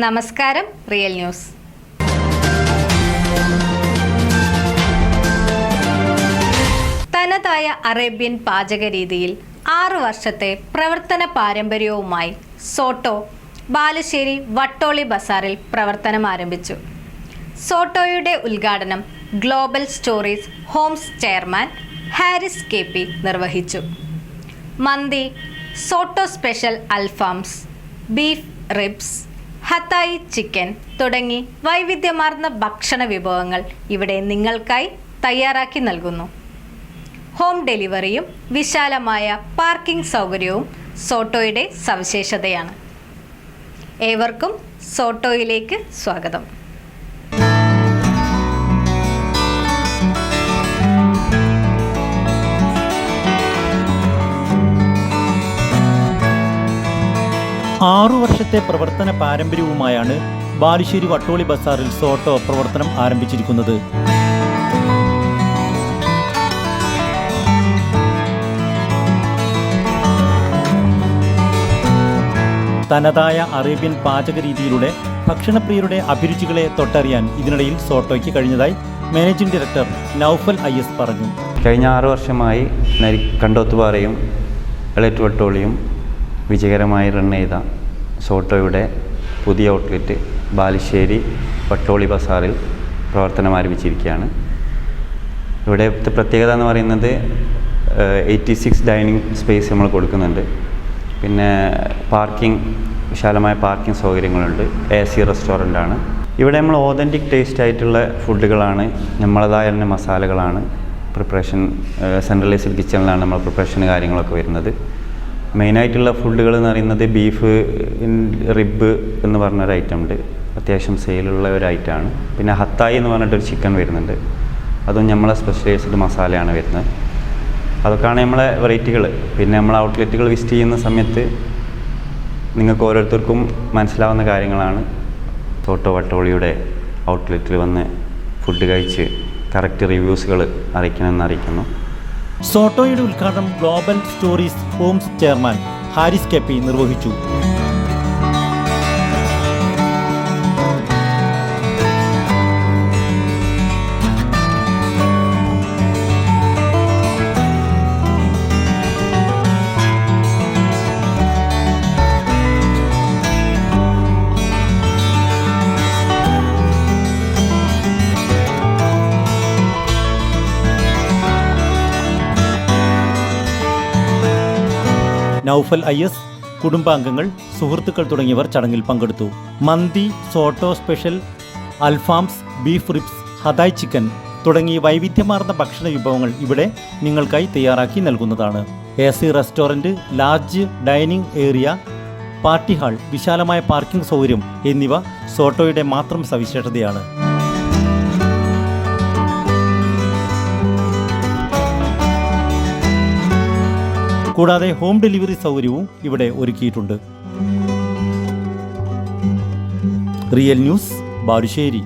നമസ്കാരം real news. തനതായ Arabian പാചക രീതിയിൽ ആറു വർഷത്തെ പ്രവർത്തന പാരമ്പര്യവുമായി സോട്ടോ ബാലുശ്ശേരി വട്ടോളി ബസാറിൽ പ്രവർത്തനം ആരംഭിച്ചു. സോട്ടോയുടെ ഉദ്ഘാടനം global stories homes chairman Haris K P നിർവഹിച്ചു. മന്തി സോട്ടോ സ്പെഷ്യൽ അൽഫാംസ് ബീഫ് റിബ്സ് ഹത്തായി ചിക്കൻ തുടങ്ങി വൈവിധ്യമാർന്ന ഭക്ഷണ വിഭവങ്ങൾ ഇവിടെ നിങ്ങൾക്കായി തയ്യാറാക്കി നൽകുന്നു. ഹോം ഡെലിവറിയും വിശാലമായ പാർക്കിംഗ് സൗകര്യവും സോട്ടോയുടെ സവിശേഷതയാണ്. ഏവർക്കും സോട്ടോയിലേക്ക് സ്വാഗതം. ആറു വർഷത്തെ പ്രവർത്തന പാരമ്പര്യവുമായാണ് ബാലുശ്ശേരി വട്ടോളി ബസാറിൽ സോട്ടോ പ്രവർത്തനം ആരംഭിച്ചിരിക്കുന്നത്. തനതായ അറേബ്യൻ പാചക രീതിയിലൂടെ ഭക്ഷണപ്രിയരുടെ അഭിരുചികളെ തൊട്ടറിയാൻ ഇതിനിടയിൽ സോട്ടോയ്ക്ക് കഴിഞ്ഞതായി managing director Noufal I S പറഞ്ഞു. കഴിഞ്ഞ ആറു വർഷമായി നരി എളറ്റ് വട്ടോളിയും വിജയകരമായി റൺ ചെയ്ത സോട്ടോയുടെ പുതിയ ഔട്ട്ലെറ്റ് ബാലുശ്ശേരി പട്ടോളി ബസാറിൽ പ്രവർത്തനം ആരംഭിച്ചിരിക്കുകയാണ്. ഇവിടുത്തെ പ്രത്യേകത എന്ന് പറയുന്നത് എയ്റ്റി സിക്സ് ഡൈനിങ് സ്പേസ് നമ്മൾ കൊടുക്കുന്നുണ്ട്. പിന്നെ പാർക്കിംഗ് വിശാലമായ പാർക്കിംഗ് സൗകര്യങ്ങളുണ്ട്. എ സി റെസ്റ്റോറന്റാണ് ഇവിടെ നമ്മൾ ഓതന്റിക് ടേസ്റ്റ് ആയിട്ടുള്ള ഫുഡുകളാണ് നമ്മളതായ തന്നെ മസാലകളാണ് പ്രിപ്പറേഷൻ സെൻട്രലൈസ്ഡ് കിച്ചണിലാണ് നമ്മൾ പ്രിപ്പറേഷൻ കാര്യങ്ങളൊക്കെ വരുന്നത്. മെയിനായിട്ടുള്ള ഫുഡുകൾ എന്ന് പറയുന്നത് ബീഫ് റിബ് എന്ന് പറഞ്ഞൊരു ഐറ്റം ഉണ്ട്. അത്യാവശ്യം സെയിലുള്ള ഒരു ഐറ്റമാണ് പിന്നെ ഹത്തായി എന്ന് പറഞ്ഞിട്ടൊരു ചിക്കൻ വരുന്നുണ്ട്. അതും നമ്മളെ സ്പെഷ്യലൈസ്ഡ് മസാലയാണ് വരുന്നത്. അതൊക്കെയാണ് നമ്മളെ വെറൈറ്റികൾ പിന്നെ നമ്മൾ ഔട്ട്ലെറ്റുകൾ വിസിറ്റ് ചെയ്യുന്ന സമയത്ത് നിങ്ങൾക്ക് ഓരോരുത്തർക്കും മനസ്സിലാവുന്ന കാര്യങ്ങളാണ് തോട്ടോ വട്ടോളിയുടെ ഔട്ട്ലെറ്റിൽ വന്ന് ഫുഡ് കഴിച്ച് കറക്റ്റ് റിവ്യൂസുകൾ അറിയിക്കണമെന്ന് അറിയിക്കുന്നു. സോട്ടോയുടെ ഉദ്ഘാടനം global stories homes chairman Haris K P നിർവഹിച്ചു. നൌഫൽ ഐ എസ് കുടുംബാംഗങ്ങൾ സുഹൃത്തുക്കൾ തുടങ്ങിയവർ ചടങ്ങിൽ പങ്കെടുത്തു. മന്തി സോട്ടോ സ്പെഷ്യൽ അൽഫാംസ് ബീഫ് റിപ്സ് ഹദായ് ചിക്കൻ തുടങ്ങി വൈവിധ്യമാർന്ന ഭക്ഷണ വിഭവങ്ങൾ ഇവിടെ നിങ്ങൾക്കായി തയ്യാറാക്കി നൽകുന്നതാണ്. A C restaurant large dining area party hall വിശാലമായ പാർക്കിംഗ് സൗകര്യം എന്നിവ സോട്ടോയുടെ മാത്രം സവിശേഷതയാണ്. കൂടാതെ ഹോം ഡെലിവറി സൗകര്യവും ഇവിടെ ഒരുക്കിയിട്ടുണ്ട്. Real news Balussery.